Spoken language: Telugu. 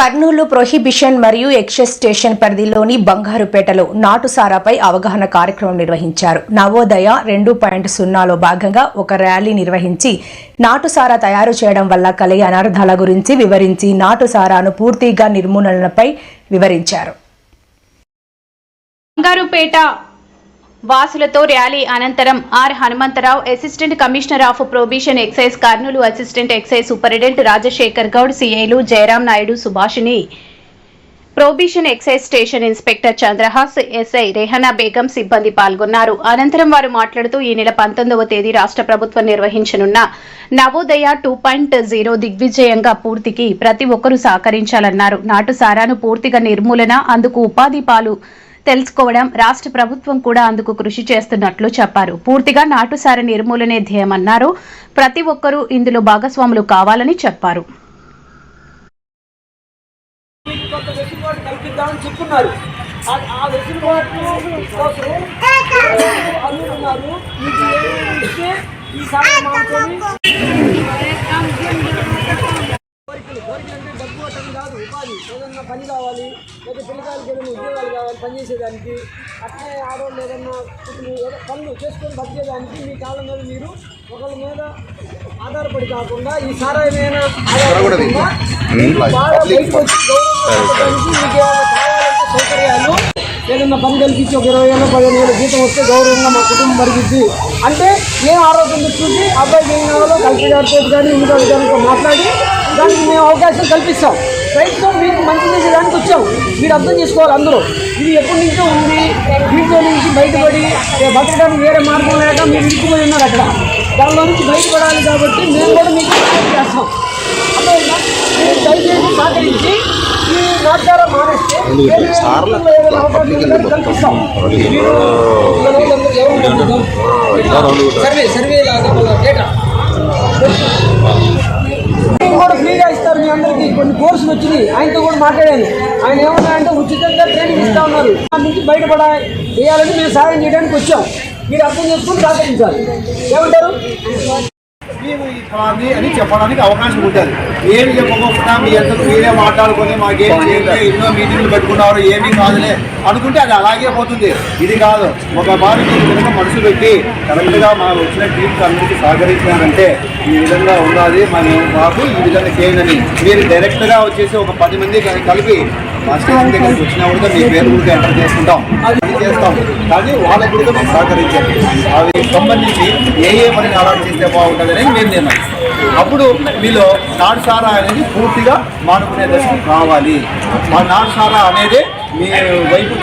కర్నూలు ప్రొహిబిషన్ మరియు ఎక్సెస్ స్టేషన్ పరిధిలోని బంగారుపేటలో నాటుసారాపై అవగాహన కార్యక్రమం నిర్వహించారు. నవోదయ రెండు పాయింట్ సున్నాలో భాగంగా ఒక ర్యాలీ నిర్వహించి నాటుసారా తయారు చేయడం వల్ల కలిగే అనర్థాల గురించి వివరించి నాటుసారాను పూర్తిగా నిర్మూలనపై వివరించారు. బంగారుపేట వాసులతో ర్యాలీ అనంతరం R Hanumantharao assistant commissioner of prohibition excise Kurnool assistant excise superintendent Rajasekhar Goud సిఐలు Jayaram Naidu Subhashini. Prohibition excise station inspector Chandrahas SI Rehana Begum సిబ్బంది పాల్గొన్నారు. అనంతరం వారు మాట్లాడుతూ ఈ నెల పంతొమ్మిదవ తేదీ రాష్ట్ర ప్రభుత్వం నిర్వహించనున్న నవోదయ టూ పాయింట్ జీరో దిగ్విజయంగా పూర్తికి ప్రతి ఒక్కరూ సహకరించాలన్నారు. నాటు సారాను పూర్తిగా నిర్మూలన అందుకు ఉపాధి పాలు తెలుసుకోవడం రాష్ట్ర ప్రభుత్వం కూడా అందుకు కృషి చేస్తున్నట్లు చెప్పారు. పూర్తిగా నాటుసార నిర్మూలనే ధ్యేయమన్నారు. ప్రతి ఒక్కరూ ఇందులో భాగస్వాములు కావాలని చెప్పారు. మీకు కొంత వెసులుబాటు కల్పిద్దామని చెప్పున్నారు ఆ- ఆ వెసులుబాటు కోసం అల్లుడు ఉన్నారు మీకు ఏమి ఇస్తే ఈ సాయం మానుకొని కోరికలు కోరికలు అంటే డబ్బు అటం కాదు ఉపాధి ఏదన్నా పని కావాలి లేదా పిల్లకాయలకి ఏదైనా ఉద్యోగాలు కావాలి పని చేసేదానికి అట్లే ఆడవాళ్ళు ఏదన్నా ఏదో పనులు చేసుకొని బతికేదానికి మీ కాళ్ళ మీద మీరు ఒకళ్ళ మీద ఆధారపడి కాకుండా ఈ సారాయమైన బాగా బయటకు వచ్చి మీకు ఏమైనా కావాలంటే సౌకర్యాలు ఏదన్నా పని కల్పించి ఒక ఇరవై ఏళ్ళు పదిహేను వేల జీతం వస్తే గౌరవంగా మా కుటుంబం పరిగిద్ది. అంటే మేము ఆరోగ్యం చూసి అబ్బాయికి ఏం కావాలో కలెక్టర్ గారితో కానీ ఇంకా విధానంతో మాట్లాడి దానికి మేము అవకాశం కల్పిస్తాం. రైతుతో మీకు మంచి చేసేదానికి వచ్చాం మీరు అర్థం చేసుకోవాలి అందరూ. ఇది ఎప్పటి నుంచో ఉంది. దీంట్లో నుంచి బయటపడి బతకడానికి వేరే మార్గం లేక మీరు ఇరుక్కుపోయి ఉన్నారు అక్కడ. దానిలో నుంచి బయటపడాలి కాబట్టి మేము కూడా మీకు చేస్తాం. మీరు దయచేసి సహకరించి ఈ నాటారా మానేస్తే కల్పిస్తాం. సర్వే సర్వే లాగా కొన్ని కోర్సులు వచ్చినాయి. ఆయనతో కూడా మాట్లాడాను. ఆయన ఏమన్నాయంటే ఉచితంగా ట్రైనింగ్ ఇస్తా ఉన్నారు. దాని నుంచి బయటపడ చేయాలని మేము సహాయం చేయడానికి వచ్చాం. మీరు అర్థం చేసుకుని సహకరించాలి. ఏమంటారు? ఫలాన్ని అని చెప్పడానికి అవకాశం ఉంటుంది. ఏమి చెప్పకుండా మీ అందరూ మీరే మాట్లాడుకొని మాకేం చేయండి ఎన్నో మీటింగ్లు పెట్టుకున్నారు ఏమీ కాదులే అనుకుంటే అది అలాగే పోతుంది. ఇది కాదు ఒక బారి మీరు కనుక మనసు పెట్టి కరెక్ట్గా మా వచ్చిన టీంకి అందరికీ సహకరించారంటే ఈ విధంగా ఉండాలి. మనం మాకు ఈ విధంగా చేయండి మీరు డైరెక్ట్గా వచ్చేసి ఒక పది మంది కలిపి మా స్టేషన్ దగ్గరికి వచ్చినా కూడా మీ పేరు కూడా ఎంటర్ చేసుకుంటాం అది చేస్తాం. కానీ వాళ్ళకి కూడా మేము సహకరించాలి అవి సంబంధించి ఏ ఏ పని అలాట్ చేస్తే బాగుంటుంది అనేది మేము నిర్ణయం అప్పుడు మీలో నాటు సారా అనేది పూర్తిగా మానుకునే దశకు రావాలి. ఆ నాటు సారా అనేది మీ వైపు